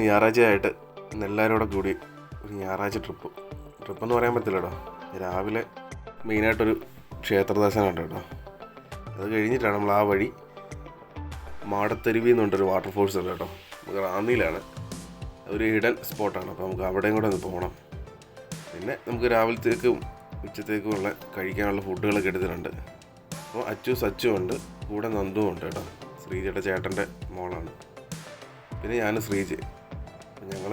ഇന്ന് ഞായറാഴ്ചയായിട്ട് ഇന്ന് എല്ലാവരും കൂടെ ഒരു ഞായറാഴ്ച ട്രിപ്പ്. ട്രിപ്പ് എന്ന് പറയാൻ പറ്റില്ല കേട്ടോ രാവിലെ മെയിനായിട്ടൊരു ക്ഷേത്ര ദർശനം ഉണ്ട് കേട്ടോ. അത് കഴിഞ്ഞിട്ടാണ് നമ്മൾ ആ വഴി മാടത്തരുവി എന്നുണ്ടൊരു വാട്ടർഫോൾസ് ഉണ്ട് കേട്ടോ. നമുക്ക് റാന്നിയിലാണ്. ഒരു ഹിഡൻ സ്പോട്ടാണ്. അപ്പോൾ നമുക്ക് അവിടെയും കൂടെ ഒന്ന് പോകണം പിന്നെ നമുക്ക് രാവിലത്തേക്കും ഉച്ചത്തേക്കും ഉള്ള കഴിക്കാനുള്ള ഫുഡുകളൊക്കെ എടുത്തിട്ടുണ്ട്. അപ്പോൾ അച്ചു സച്ചു ഉണ്ട്. കൂടെ നന്ദുവും ഉണ്ട് കേട്ടോ. ശ്രീജയുടെ ചേട്ടന്റെ മോളാണ്. പിന്നെ ഞാൻ ശ്രീജ് ഞങ്ങൾ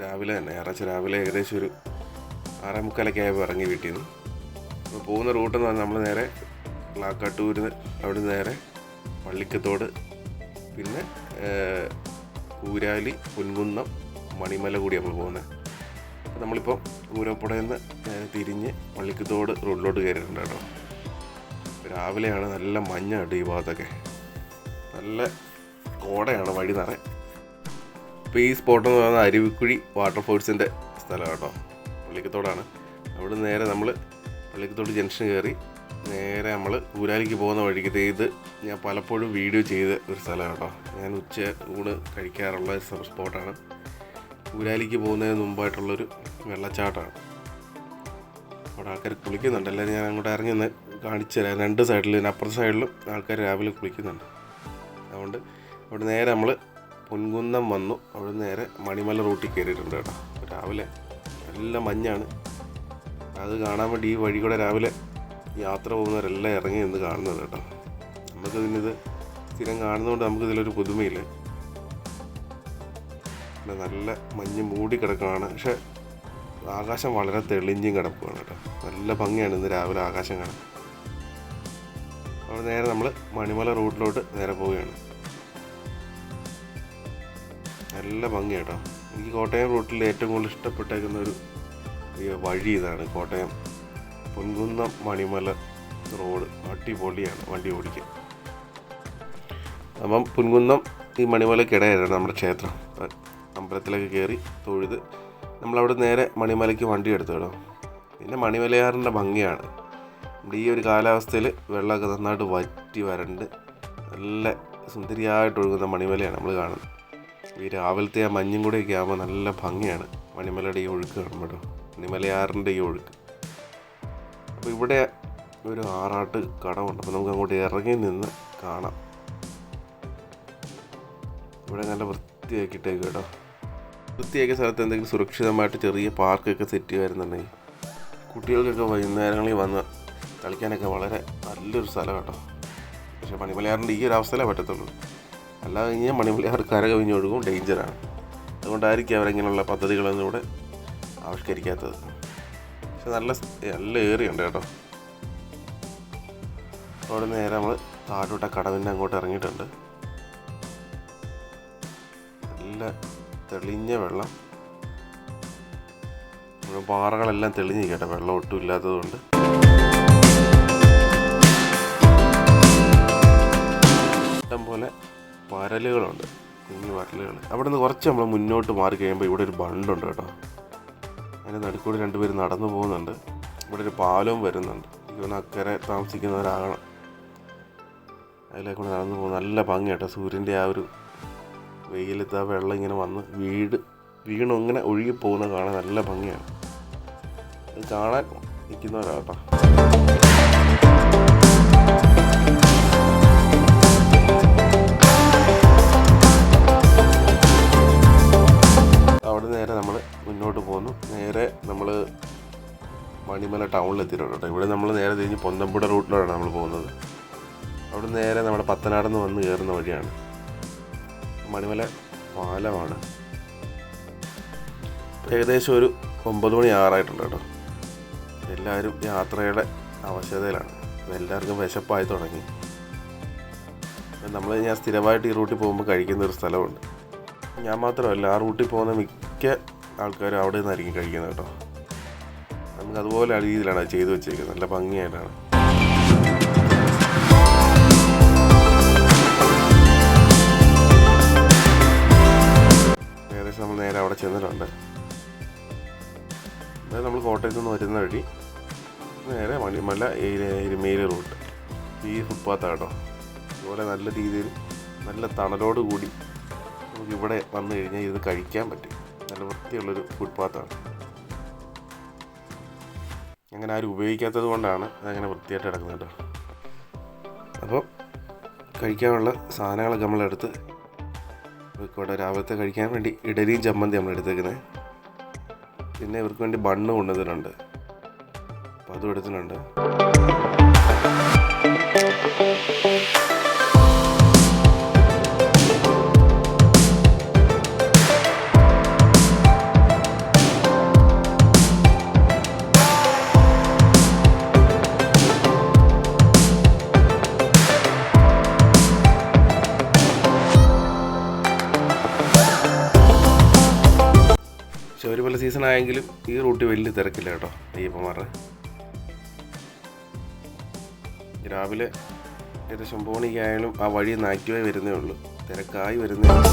രാവിലെ തന്നെ ഞായറാഴ്ച രാവിലെ ഏകദേശം ഒരു ആറേ മുക്കാലൊക്കെ ആയപ്പോൾ ഇറങ്ങി വീട്ടിൽ നിന്ന് അപ്പോൾ പോകുന്ന റൂട്ട് എന്ന് പറഞ്ഞാൽ നമ്മൾ നേരെ ലാക്കാട്ടൂരിന് അവിടെ നിന്ന് നേരെ പള്ളിക്കത്തോട് പിന്നെ കൂരാലി പൊൻകുന്നം മണിമല കൂടി നമ്മൾ പോകുന്നത് അപ്പോൾ നമ്മളിപ്പോൾ പൂരപ്പുഴയിൽ നിന്ന് തിരിഞ്ഞ് പള്ളിക്കത്തോട് റോഡിലോട്ട് കയറിയിട്ടുണ്ട് കേട്ടോ. രാവിലെയാണ് നല്ല മഞ്ഞുണ്ട് ഈ ഭാഗത്തൊക്കെ. നല്ല കോടയാണ് വഴി നിറയെ. ഇപ്പോൾ ഈ സ്പോട്ട് എന്ന് പറയുന്നത് അരുവിക്കുഴി വാട്ടർഫോൾസിന്റെ സ്ഥലം കേട്ടോ. പള്ളിക്കത്തോടാണ്. അവിടെ നേരെ നമ്മൾ പള്ളിക്കത്തോട് ജംഗ്ഷൻ കയറി നേരെ നമ്മൾ ഊരാലിക്ക് പോകുന്ന വഴിക്ക് ഇത് ഞാൻ പലപ്പോഴും വീഡിയോ ചെയ്ത ഒരു സ്ഥലം കേട്ടോ. ഞാൻ ഉച്ച ഊണ് കഴിക്കാറുള്ള സ്പോട്ടാണ് ഊരാലിക്ക് പോകുന്നതിന് മുമ്പായിട്ടുള്ളൊരു വെള്ളച്ചാട്ടമാണ്. അവിടെ ആൾക്കാർ കുളിക്കുന്നുണ്ട്. എല്ലാവരും ഞാൻ അങ്ങോട്ട് ഇറങ്ങി നിന്ന് കാണിച്ചു തരാം. രണ്ട് സൈഡിലും അപ്പുറത്തെ സൈഡിലും ആൾക്കാർ രാവിലെ കുളിക്കുന്നുണ്ട്. അതുകൊണ്ട് അവിടെ നേരെ നമ്മൾ പൊൻകുന്നം വന്നു. അവിടെ നേരെ മണിമല റൂട്ടിൽ കയറിയിട്ടുണ്ട് കേട്ടോ. രാവിലെ നല്ല മഞ്ഞാണ്. അത് കാണാൻ വേണ്ടി ഈ വഴി കൂടെ രാവിലെ യാത്ര പോകുന്നവരെല്ലാം ഇറങ്ങി നിന്ന് കാണുന്നത് കേട്ടോ. നമുക്ക് പിന്നെ ഇത് സ്ഥിരം കാണുന്നതുകൊണ്ട് നമുക്ക് ഇതിലൊരു പുതുമയില്ല. പിന്നെ നല്ല മഞ്ഞ് മൂടി കിടക്കുകയാണ്. പക്ഷെ ആകാശം വളരെ തെളിഞ്ഞും കിടക്കുകയാണ് കേട്ടോ. നല്ല ഭംഗിയാണ് ഇന്ന് രാവിലെ ആകാശം കാണാൻ. അവിടെ നേരെ നമ്മൾ മണിമല റൂട്ടിലോട്ട് നേരെ പോവുകയാണ്. നല്ല ഭംഗിയാട്ടോ എനിക്ക് കോട്ടയം റൂട്ടിൽ ഏറ്റവും കൂടുതൽ ഇഷ്ടപ്പെട്ടേക്കുന്ന ഒരു വഴി ഇതാണ്. കോട്ടയം പൊൻകുന്നം മണിമല റോഡ്. അടിപൊളിയാണ് വണ്ടി ഓടിക്കാൻ. അപ്പം പൊൻകുന്നം ഈ മണിമലക്കിടയാണ് നമ്മുടെ ക്ഷേത്രം. അമ്പലത്തിലൊക്കെ കയറി തൊഴുത് നമ്മളവിടെ നേരെ മണിമലയ്ക്ക് വണ്ടി എടുത്തു കേട്ടോ. പിന്നെ മണിമലയാറിന്റെ ഭംഗിയാണ്. നമ്മുടെ ഈ ഒരു കാലാവസ്ഥയിൽ വെള്ളമൊക്കെ നന്നായിട്ട് വറ്റി വരണ്ട്. നല്ല സുന്ദരിയായിട്ട് ഒഴുകുന്ന മണിമലയാണ് നമ്മൾ കാണുന്നത്. ഈ രാവിലത്തെ ആ മഞ്ഞും കൂടെയൊക്കെ ആകുമ്പോൾ നല്ല ഭംഗിയാണ്. മണിമലയുടെ ഈ ഒഴുക്ക് കാണുമ്പോൾ കേട്ടോ മണിമലയാറിന്റെ ഈ ഒഴുക്ക്. അപ്പോൾ ഇവിടെ ഒരു ആറാട്ട് കടമുണ്ട് അപ്പോൾ നമുക്ക് അങ്ങോട്ട് ഇറങ്ങി നിന്ന് കാണാം. ഇവിടെ നല്ല വൃത്തിയാക്കിയിട്ടേക്ക് കേട്ടോ. വൃത്തിയാക്കിയ സ്ഥലത്ത് എന്തെങ്കിലും സുരക്ഷിതമായിട്ട് ചെറിയ പാർക്കൊക്കെ സെറ്റ് ചെയ്യുമായിരുന്നുണ്ടെങ്കിൽ കുട്ടികൾക്കൊക്കെ വൈകുന്നേരങ്ങളിൽ വന്ന് കളിക്കാനൊക്കെ വളരെ നല്ലൊരു സ്ഥലം കേട്ടോ. പക്ഷേ മണിമലയാറിന്റെ ഈ ഒരു അവസ്ഥയിലേ പറ്റത്തുള്ളൂ. അല്ലാതെ കഴിഞ്ഞാൽ മണിമലയാർ കരകവിഞ്ഞൊഴുകും ഡേഞ്ചറാണ് അതുകൊണ്ടായിരിക്കും അവരിങ്ങനെയുള്ള പദ്ധതികളൊന്നും ഇവിടെ ആവിഷ്കരിക്കാത്തത്. പക്ഷെ നല്ല നല്ല ഏറിയ ഉണ്ട് കേട്ടോ. അവിടെ നേരെ നമ്മൾ താഴോട്ട കടവിന്റെ അങ്ങോട്ട് ഇറങ്ങിയിട്ടുണ്ട്. നല്ല തെളിഞ്ഞ വെള്ളം. പാറകളെല്ലാം തെളിഞ്ഞിരിക്കട്ടെ വെള്ളം ഒട്ടും ഇല്ലാത്തതുകൊണ്ട് ഇഷ്ടം പോലെ പരലുകളുണ്ട് കുഞ്ഞു വരലുകൾ. അവിടെ നിന്ന് കുറച്ച് നമ്മൾ മുന്നോട്ട് മാറി കഴിയുമ്പോൾ ഇവിടെ ഒരു ബണ്ടുണ്ട് കേട്ടോ. അതിന്റെ നടുക്കൂടി രണ്ടുപേർ നടന്നു പോകുന്നുണ്ട്. ഇവിടെ ഒരു പാലവും വരുന്നുണ്ട്. ഇവന് അക്കരെ താമസിക്കുന്നവരാകണം അതിലേക്ക് കൂടെ നടന്നു പോകും നല്ല ഭംഗി കേട്ടോ. സൂര്യന്റെ ആ ഒരു വെയിലത്ത് ആ വെള്ളം ഇങ്ങനെ വന്ന് വീട് വീണു ഇങ്ങനെ ഒഴുകി പോകുന്ന കാണാൻ നല്ല ഭംഗിയാണ്. അത് കാണാൻ നിൽക്കുന്നവരാട്ടോ ടൗണിൽ കേട്ടോ. ഇവിടെ നമ്മൾ നേരെ തിരിഞ്ഞ് പൊന്തമ്പുഴ റൂട്ടിലാണ് നമ്മൾ പോകുന്നത്. അവിടെ നേരെ നമ്മുടെ പത്തനാട് നിന്ന് വന്ന് കയറുന്ന വഴിയാണ്. മണിമല പാലമാണ്. ഏകദേശം ഒരു ഒമ്പത് മണി ആറായിട്ടുണ്ട് കേട്ടോ. എല്ലാവരും യാത്രയുടെ ആവശ്യതയിലാണ് എല്ലാവർക്കും വിശപ്പായി തുടങ്ങി. നമ്മൾ ഞാൻ സ്ഥിരമായിട്ട് ഈ റൂട്ടിൽ പോകുമ്പോൾ കഴിക്കുന്ന ഒരു സ്ഥലമുണ്ട്. ഞാൻ മാത്രമല്ല ആ റൂട്ടിൽ പോകുന്ന മിക്ക ആൾക്കാരും അവിടെ നിന്നായിരിക്കും കഴിക്കുന്നത് കേട്ടോ. അതുപോലെ ആ രീതിയിലാണ് അത് ചെയ്തു വെച്ചേക്കുന്നത്. നല്ല ഭംഗിയായിട്ടാണ്. ഏകദേശം നമ്മൾ നേരെ അവിടെ ചെന്നിട്ടുണ്ട്. അതായത് നമ്മൾ കോട്ടയത്ത് നിന്ന് വരുന്ന വഴി നേരെ മണിമല എരു- എരുമേലി റൂട്ട് ഈ ഫുട്പാത്താണ് കേട്ടോ. അതുപോലെ നല്ല രീതിയിൽ നല്ല തണലോട് കൂടി നമുക്കിവിടെ വന്നു കഴിഞ്ഞാൽ ഇത് കഴിക്കാൻ പറ്റും. നല്ല വൃത്തിയുള്ളൊരു ഫുട്പാത്താണ് അങ്ങനെ ആരും ഉപയോഗിക്കാത്തത് കൊണ്ടാണ് അതങ്ങനെ വൃത്തിയായിട്ട് കിടക്കുന്നത് കേട്ടോ. അപ്പോൾ കഴിക്കാനുള്ള സാധനങ്ങളൊക്കെ നമ്മളെടുത്ത് ഇവർക്കോടെ രാവിലത്തെ കഴിക്കാൻ വേണ്ടി ഇഡലിയും ചമ്മന്തി നമ്മൾ എടുത്തേക്കുന്നത് പിന്നെ ഇവർക്ക് വേണ്ടി ബണ്ണ് കൊണ്ടുവന്നിട്ടുണ്ട്. അപ്പോൾ അതും എടുത്തിട്ടുണ്ട്. ശബരിമല സീസൺ ആയെങ്കിലും ഈ റൂട്ട് വലിയ തിരക്കില്ല കേട്ടോ അയ്യപ്പന്മാരുടെ രാവിലെ ഏകദേശം ഒമ്പത് മണിക്കായാലും ആ വഴി ഒന്ന് ആക്റ്റീവായി വരുന്നേ ഉള്ളൂ തിരക്കായി വരുന്നേ ഉള്ളൂ.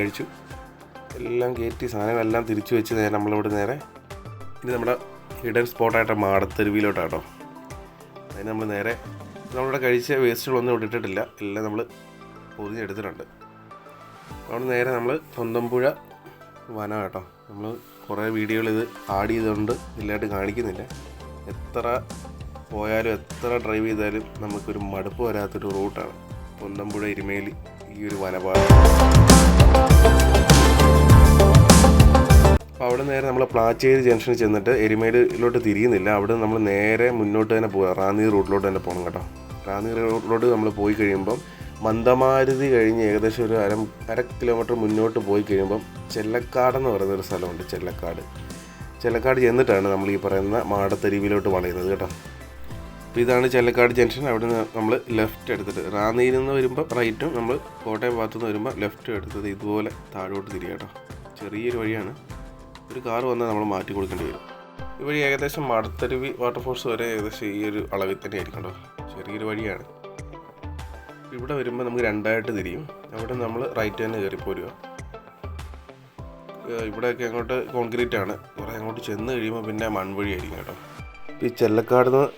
കഴിച്ചു. എല്ലാം കയറ്റി സാധനങ്ങളെല്ലാം തിരിച്ചു വെച്ച് നേരെ നമ്മളിവിടെ നേരെ ഇനി നമ്മുടെ ഹിഡൻ സ്പോട്ടായിട്ട് മാടത്തെരുവിയിലോട്ടാട്ടോ അതിന് നമ്മൾ നേരെ നമ്മളിവിടെ കഴിച്ച വേസ്റ്റുകളൊന്നും ഇവിടെ ഇട്ടിട്ടില്ല. എല്ലാം നമ്മൾ പൊതിഞ്ഞെടുത്തിട്ടുണ്ട് അവിടെ നേരെ നമ്മൾ സ്വന്തംപുഴ വനം കേട്ടോ നമ്മൾ കുറേ വീഡിയോകൾ ഇത് ആഡ് ചെയ്തുകൊണ്ട് ഇല്ലായിട്ട് കാണിക്കുന്നില്ല. എത്ര പോയാലും എത്ര ഡ്രൈവ് ചെയ്താലും നമുക്കൊരു മടുപ്പ് വരാത്തൊരു റൂട്ടാണ് പൊന്നമ്പുഴ ഇരുമേലി ഈ ഒരു വനപാത. അപ്പോൾ അവിടെ നേരെ നമ്മൾ പ്ലാച്ചേരി ജംഗ്ഷനിൽ ചെന്നിട്ട് എരുമേലിലോട്ട് തിരിയുന്നില്ല. അവിടെ നമ്മൾ നേരെ മുന്നോട്ട് തന്നെ പോകാം റാന്നി റോഡിലോട്ട് തന്നെ പോകണം കേട്ടോ. റാന്നി റോഡിലോട്ട് നമ്മൾ പോയി കഴിയുമ്പം മന്ദമാരുതി കഴിഞ്ഞ് ഏകദേശം ഒരു അര അര കിലോമീറ്റർ മുന്നോട്ട് പോയി കഴിയുമ്പം ചെല്ലക്കാട് എന്ന് പറയുന്ന ഒരു സ്ഥലമുണ്ട് ചെല്ലക്കാട്. ചെല്ലക്കാട് ചെന്നിട്ടാണ് നമ്മൾ ഈ പറയുന്ന മാടത്തെരുവിലോട്ട് വളയുന്നത് കേട്ടോ. അപ്പോൾ ഇതാണ് ചെല്ലക്കാട് ജംഗ്ഷൻ. അവിടെ നിന്ന് നമ്മൾ ലെഫ്റ്റ് എടുത്തിട്ട് റാന്നിയിൽ നിന്ന് വരുമ്പോൾ റൈറ്റും നമ്മൾ കോട്ടയം ഭാഗത്തു നിന്ന് വരുമ്പോൾ ലെഫ്റ്റും എടുത്തത് ഇതുപോലെ താഴോട്ട് തിരിയാം കേട്ടോ. ചെറിയൊരു വഴിയാണ്. ഒരു കാർ വന്നാൽ നമ്മൾ മാറ്റി കൊടുക്കേണ്ടി വരും. ഈ വഴി ഏകദേശം മടത്തരുവി വാട്ടർഫോൾസ് വരെ ഏകദേശം ഈ ഒരു അളവിൽ തന്നെ ആയിരിക്കും കേട്ടോ. ചെറിയൊരു വഴിയാണ്. ഇവിടെ വരുമ്പോൾ നമുക്ക് രണ്ടായിട്ട് തിരിയും. അവിടെ നമ്മൾ റൈറ്റ് തന്നെ കയറി പോരുക. ഇവിടെയൊക്കെ അങ്ങോട്ട് കോൺക്രീറ്റ് ആണ്. കുറേ അങ്ങോട്ട് ചെന്ന് കഴിയുമ്പോൾ പിന്നെ മൺവഴി ആയിരിക്കും കേട്ടോ. ഈ ചെല്ലക്കാട് നിന്ന്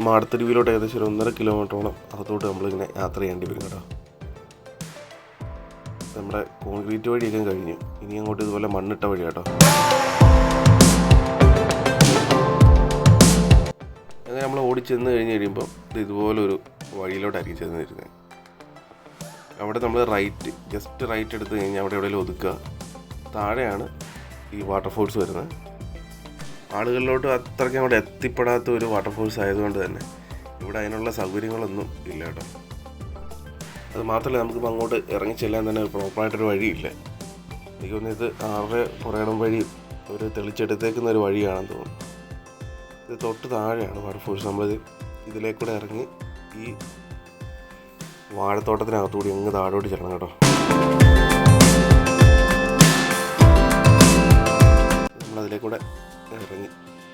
മാടത്തരുവിലോട്ട് ഏകദേശം ഒരു ഒന്നര കിലോമീറ്ററോളം അകത്തോട്ട് നമ്മളിങ്ങനെ യാത്ര ചെയ്യേണ്ടി വരും കേട്ടോ. നമ്മുടെ കോൺക്രീറ്റ് വഴിയൊക്കെ കഴിഞ്ഞു. ഇനി അങ്ങോട്ട് ഇതുപോലെ മണ്ണിട്ട വഴി കേട്ടോ. അങ്ങനെ നമ്മൾ ഓടിച്ചെന്ന് കഴിഞ്ഞ് കഴിയുമ്പോൾ ഇത് ഇതുപോലൊരു വഴിയിലോട്ടായിരിക്കും ചെന്ന് വരുന്നത്. അവിടെ നമ്മൾ റൈറ്റ് ജസ്റ്റ് റൈറ്റ് എടുത്ത് കഴിഞ്ഞാൽ അവിടെ എവിടെയെങ്കിലും ഒതുക്കുക. താഴെയാണ് ഈ വാട്ടർഫോൾസ് വരുന്നത്. ആളുകളിലോട്ട് അത്രയ്ക്ക് അങ്ങോട്ട് എത്തിപ്പെടാത്ത ഒരു വാട്ടർഫോൾസ് ആയതുകൊണ്ട് തന്നെ ഇവിടെ അതിനുള്ള സൗകര്യങ്ങളൊന്നും ഇല്ല കേട്ടോ. അത് മാത്രമല്ല നമുക്കിപ്പോൾ അങ്ങോട്ട് ഇറങ്ങി ചെല്ലാൻ തന്നെ പ്രോപ്പറായിട്ടൊരു വഴിയില്ല. എനിക്ക് തോന്നുന്നു ഇത് കുറയണം പുറയിടം വഴി ഒരു തെളിച്ചെടുത്തേക്കുന്ന ഒരു വഴിയാണെന്ന് തോന്നുന്നു. ഇത് തൊട്ട് താഴെയാണ് വാട്ടർഫോൾസ് നമ്മൾ ഇതിലേക്കൂടെ ഇറങ്ങി ഈ വാഴത്തോട്ടത്തിനകത്തുകൂടി അങ്ങ് താഴോട്ട് ചെല്ലണം കേട്ടോ. നമ്മളതിലേക്കൂടെ ഇറങ്ങി.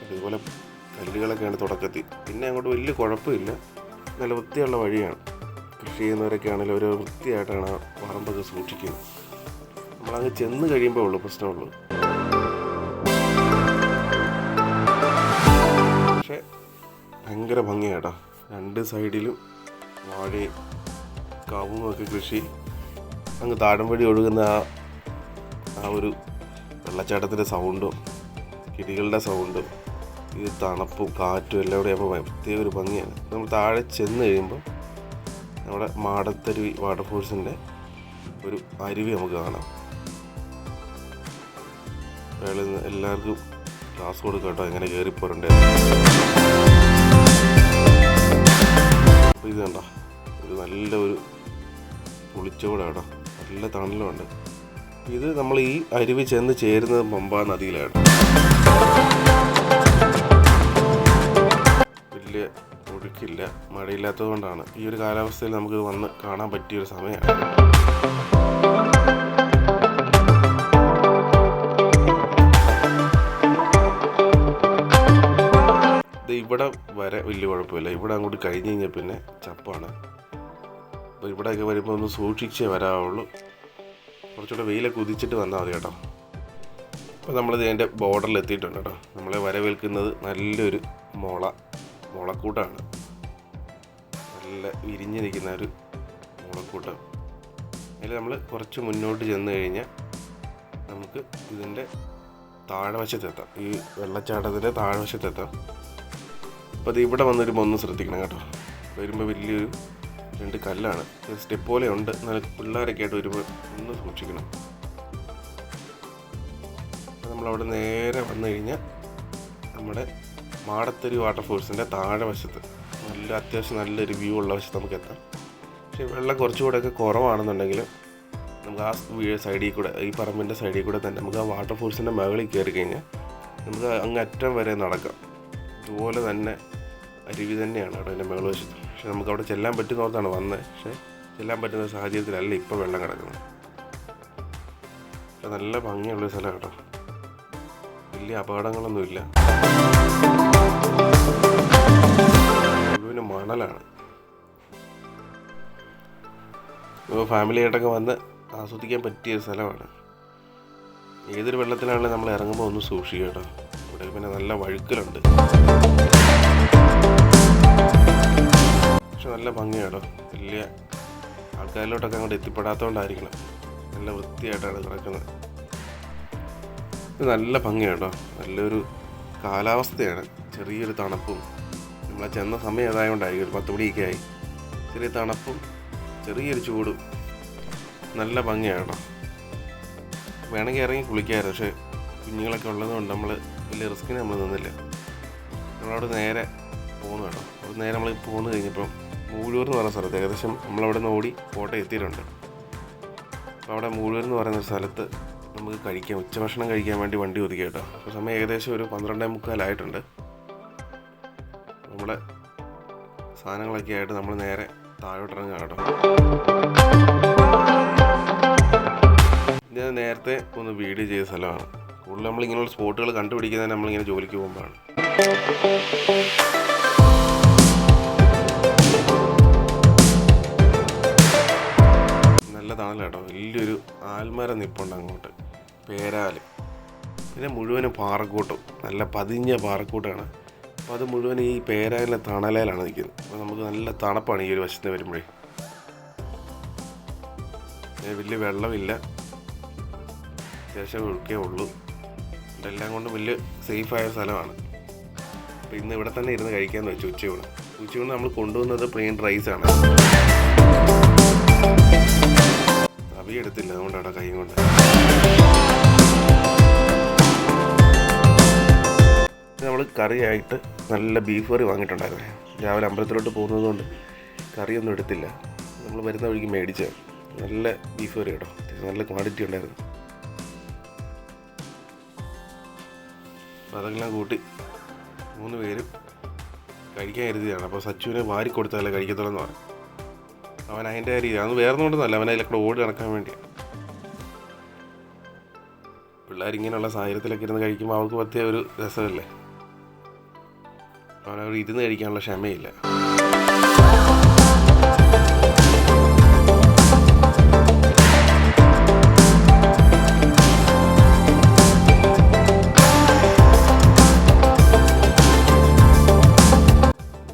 അതുപോലെ കല്ലുകളൊക്കെയാണ് തുടക്കത്തിൽ. പിന്നെ അങ്ങോട്ട് വലിയ കുഴപ്പമില്ല. നല്ല വൃത്തിയുള്ള വഴിയാണ്. കൃഷി ചെയ്യുന്നവരൊക്കെ ആണെങ്കിലും ഒരു വൃത്തിയായിട്ടാണ് പറമ്പൊക്കെ സൂക്ഷിക്കുന്നത്. നമ്മളങ്ങ് ചെന്ന് കഴിയുമ്പോൾ ഉള്ളൂ പ്രശ്നമുള്ളൂ. പക്ഷേ ഭയങ്കര ഭംഗിയാട്ടോ രണ്ട് സൈഡിലും വാഴയും കവുങ്ങൊക്കെ കൃഷി. അങ്ങ് താഴംപടി ഒഴുകുന്ന ആ ആ ഒരു വെള്ളച്ചാട്ടത്തിന്റെ സൗണ്ടും കിളികളുടെ സൗണ്ട് ഈ തണുപ്പും കാറ്റും എല്ലാം കൂടെ ആകുമ്പോൾ പ്രത്യേക ഒരു ഭംഗിയാണ്. നമ്മൾ താഴെ ചെന്ന് കഴിയുമ്പോൾ നമ്മുടെ മാടത്തരുവി വാട്ടർഫോൾസിന്റെ ഒരു അരുവി നമുക്ക് കാണാം. അയാൾ എല്ലാവർക്കും ക്ലാസ് കൊടുക്കാം കേട്ടോ എങ്ങനെ കയറി പോരണ്ടേ അപ്പോൾ ഇത് കണ്ടോ ഒരു നല്ല ഒരു പുളിച്ചോടാണ് നല്ല തണലുണ്ട്. ഇത് നമ്മൾ ഈ അരുവി ചെന്ന് ചേരുന്നത് പമ്പാ നദിയിലാണ്. വലിയ ഒഴുക്കില്ല മഴയില്ലാത്തത് കൊണ്ടാണ്. ഈ ഒരു കാലാവസ്ഥയിൽ നമുക്ക് വന്ന് കാണാൻ പറ്റിയ ഒരു സമയമാണ്. ഇവിടെ വരെ വലിയ കുഴപ്പമില്ല. ഇവിടെ അങ്ങോട്ട് കഴിഞ്ഞ് കഴിഞ്ഞാൽ പിന്നെ ചപ്പാണ്. അപ്പോൾ ഇവിടെയൊക്കെ വരുമ്പോൾ ഒന്ന് സൂക്ഷിച്ചേ വരാവുള്ളൂ. കുറച്ചുകൂടെ വെയിലൊക്കെ ഉദിച്ചിട്ട് വന്നാൽ മതി കേട്ടോ. അപ്പോൾ നമ്മളിത് അതിന്റെ ബോർഡറിൽ എത്തിയിട്ടുണ്ട് കേട്ടോ. നമ്മളെ വരവേൽക്കുന്നത് നല്ലൊരു മുള. മുളക്കൂട്ടാണ്. നല്ല വിരിഞ്ഞ് നിൽക്കുന്ന ഒരു മുളക്കൂട്ടം. അതിൽ നമ്മൾ കുറച്ച് മുന്നോട്ട് ചെന്ന് കഴിഞ്ഞാൽ നമുക്ക് ഇതിന്റെ താഴ്വശത്തെത്താം ഈ വെള്ളച്ചാട്ടത്തിന്റെ താഴ്വശത്തെത്താം അപ്പോൾ അത് ഇവിടെ വന്നൊരു ഒന്ന് ശ്രദ്ധിക്കണം കേട്ടോ. വരുമ്പോൾ വലിയൊരു രണ്ട് കല്ലാണ്. സ്റ്റെപ്പ് പോലെ ഉണ്ട്. എന്നാൽ പിള്ളേരൊക്കെ ആയിട്ട് വരുമ്പോൾ ഒന്ന് സൂക്ഷിക്കണം. നമ്മളവിടെ നേരെ വന്നു കഴിഞ്ഞാൽ നമ്മുടെ മാടത്തരി വാട്ടർഫോൾസിന്റെ താഴെ വശത്ത്. നല്ല അത്യാവശ്യം നല്ലൊരു വ്യൂ ഉള്ള വശത്ത് നമുക്ക് എത്താം. പക്ഷേ വെള്ളം കുറച്ചുകൂടെയൊക്കെ കുറവാണെന്നുണ്ടെങ്കിൽ നമുക്ക് ആ സൈഡിൽ കൂടെ ഈ പറമ്പിന്റെ സൈഡിൽ കൂടെ തന്നെ നമുക്ക് ആ വാട്ടർഫോൾസിന്റെ മുകളിൽ കയറി കഴിഞ്ഞാൽ നമുക്ക് അങ്ങ് അറ്റം വരെ നടക്കാം. അതുപോലെ തന്നെ അരുവി തന്നെയാണ് അവിടെ എന്റെ മുകൾ വശത്ത്. പക്ഷേ നമുക്ക് അവിടെ ചെല്ലാൻ പറ്റുന്ന ഓർത്താണ് വന്നത്. പക്ഷേ ചെല്ലാൻ പറ്റുന്ന സാഹചര്യത്തിലല്ല ഇപ്പോൾ വെള്ളം കിടക്കുന്നത്. നല്ല ഭംഗിയുള്ളൊരു സ്ഥലം കേട്ടോ. വലിയ അപകടങ്ങളൊന്നുമില്ല. മുഴുവനും മണലാണ്. ഇപ്പോൾ ഫാമിലി ആയിട്ടൊക്കെ വന്ന് ആസ്വദിക്കാൻ പറ്റിയ സ്ഥലമാണ്. ഏതൊരു വെള്ളത്തിലാണെങ്കിലും നമ്മൾ ഇറങ്ങുമ്പോൾ ഒന്ന് സൂക്ഷിക്കുക കേട്ടോ. ഇവിടെ പിന്നെ നല്ല വഴുക്കലുണ്ട്. പക്ഷെ നല്ല ഭംഗിയാണോ വലിയ ആൾക്കാരിലോട്ടൊക്കെ അങ്ങോട്ട് എത്തിപ്പെടാത്തതുകൊണ്ടായിരിക്കണം നല്ല വൃത്തിയായിട്ടാണ് കിടക്കുന്നത്. ഇത് നല്ല കേട്ടോ. നല്ലൊരു കാലാവസ്ഥയാണ്. ചെറിയൊരു തണുപ്പും. നമ്മൾ ചെന്ന സമയം ഏതായതുകൊണ്ടായിരിക്കും ഒരു പത്ത് മണിയൊക്കെ ആയി ചെറിയ തണുപ്പും ചെറിയൊരു ചൂടും. നല്ല ഭംഗിയാണ് കേട്ടോ. വേണമെങ്കിൽ ഇറങ്ങി കുളിക്കാമായിരുന്നു. പക്ഷേ കുഞ്ഞുങ്ങളൊക്കെ ഉള്ളതുകൊണ്ട് നമ്മൾ വലിയ റിസ്കിന് നമ്മൾ നിന്നില്ല. നമ്മളവിടെ നേരെ പോകുന്നു കേട്ടോ. അവിടെ നേരെ നമ്മൾ പോകുന്നു കഴിഞ്ഞപ്പം മൂഴൂർ എന്ന് പറയുന്ന സ്ഥലത്ത് ഏകദേശം നമ്മളവിടെ നിന്ന് ഓടി കോട്ടയം എത്തിയിട്ടുണ്ട് അപ്പോൾ അവിടെ മൂഴൂർ എന്ന് പറയുന്ന സ്ഥലത്ത് നമുക്ക് കഴിക്കാം ഉച്ചഭക്ഷണം കഴിക്കാൻ വേണ്ടി വണ്ടി ഒതുക്കി കേട്ടോ. അപ്പോൾ സമയം ഏകദേശം ഒരു പന്ത്രണ്ടേ മുക്കാലായിട്ടുണ്ട് നമ്മുടെ സാധനങ്ങളൊക്കെ ആയിട്ട് നമ്മൾ നേരെ താഴോട്ടിറങ്ങുക കേട്ടോ. ഞാൻ നേരത്തെ ഒന്ന് വീഡിയോ ചെയ്ത സ്ഥലമാണ്. കൂടുതൽ നമ്മളിങ്ങനെയുള്ള സ്പോട്ടുകൾ കണ്ടുപിടിക്കുന്നത് നമ്മളിങ്ങനെ ജോലിക്ക് പോകുമ്പോഴാണ്. നല്ലതാണല്ലോ കേട്ടോ. വലിയൊരു ആൽമര നിപ്പുണ്ട് അങ്ങോട്ട്. പേരാൽ. പിന്നെ മുഴുവനും പാറക്കൂട്ടും. നല്ല പതിഞ്ഞ പാറക്കൂട്ടാണ്. അപ്പോൾ അത് മുഴുവൻ ഈ പേരാലിന്റെ തണലയിലാണ് നിൽക്കുന്നത്. അപ്പോൾ നമുക്ക് നല്ല തണുപ്പാണ് ഈ ഒരു വശത്ത് വരുമ്പോഴേ. വലിയ വെള്ളമില്ല. അത്യാവശ്യം ഒഴുക്കേ ഉള്ളൂ. ഇതെല്ലാം കൊണ്ടും വലിയ സേഫായ സ്ഥലമാണ്. അപ്പോൾ ഇന്ന് ഇവിടെ തന്നെ ഇരുന്ന് കഴിക്കാമെന്ന് വെച്ചു ഉച്ചയൂണ്. ഉച്ചയൂണ് നമ്മൾ കൊണ്ടുവന്നത് പ്ലെയിൻ റൈസാണ് അവിയെടുത്തില്ല. അതുകൊണ്ടാണ് കൈ കൊണ്ട് നമ്മൾ കറിയായിട്ട് നല്ല ബീഫ് കറി വാങ്ങിയിട്ടുണ്ടായിരുന്നു. രാവിലെ അമ്പലത്തിലോട്ട് പോകുന്നത് കൊണ്ട് കറിയൊന്നും എടുത്തില്ല. നമ്മൾ വരുന്ന വഴിക്ക് മേടിച്ച നല്ല ബീഫ് കറി കേട്ടോ. നല്ല ക്വാണ്ടിറ്റി ഉണ്ടായിരുന്നു. അപ്പോൾ അതെല്ലാം കൂട്ടി മൂന്ന് പേരും കഴിക്കാൻ കരുതിയതാണ്. അപ്പോൾ സച്ചുവിനെ വാരി കൊടുത്താലേ കഴിക്കത്തുള്ളൂ പറഞ്ഞു. അവൻ അതിന്റെ രീതി അത് വേറെ അവൻ അതിലൊക്കെ ഓടി നടക്കാൻ വേണ്ടിയാണ് പിള്ളേരിങ്ങനെയുള്ള സാഹചര്യത്തിലൊക്കെ ഇരുന്ന് കഴിക്കുമ്പോൾ അവർക്ക് പറ്റിയ ഒരു രസമല്ലേ? ഇരുന്ന് കഴിക്കാനുള്ള ക്ഷമയില്ല.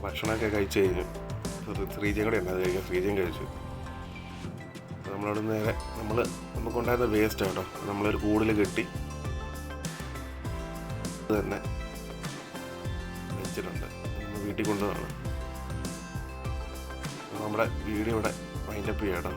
ഭക്ഷണമൊക്കെ കഴിച്ചു കഴിഞ്ഞു ശ്രീജയും കൂടെ ഉണ്ട് അത് കഴിക്കാൻ ശ്രീജയും കഴിച്ചു. നമ്മളോട് നേരെ നമ്മൾ നമുക്കുണ്ടായിരുന്ന വേസ്റ്റ് കേട്ടോ. നമ്മളൊരു കൂടുതൽ കെട്ടി തന്നെ വീട്ടിൽ കൊണ്ടുവന്നതാണ് നമ്മുടെ വീഡിയോ ഇവിടെ വൈൻഡപ്പ് ചെയ്യണം.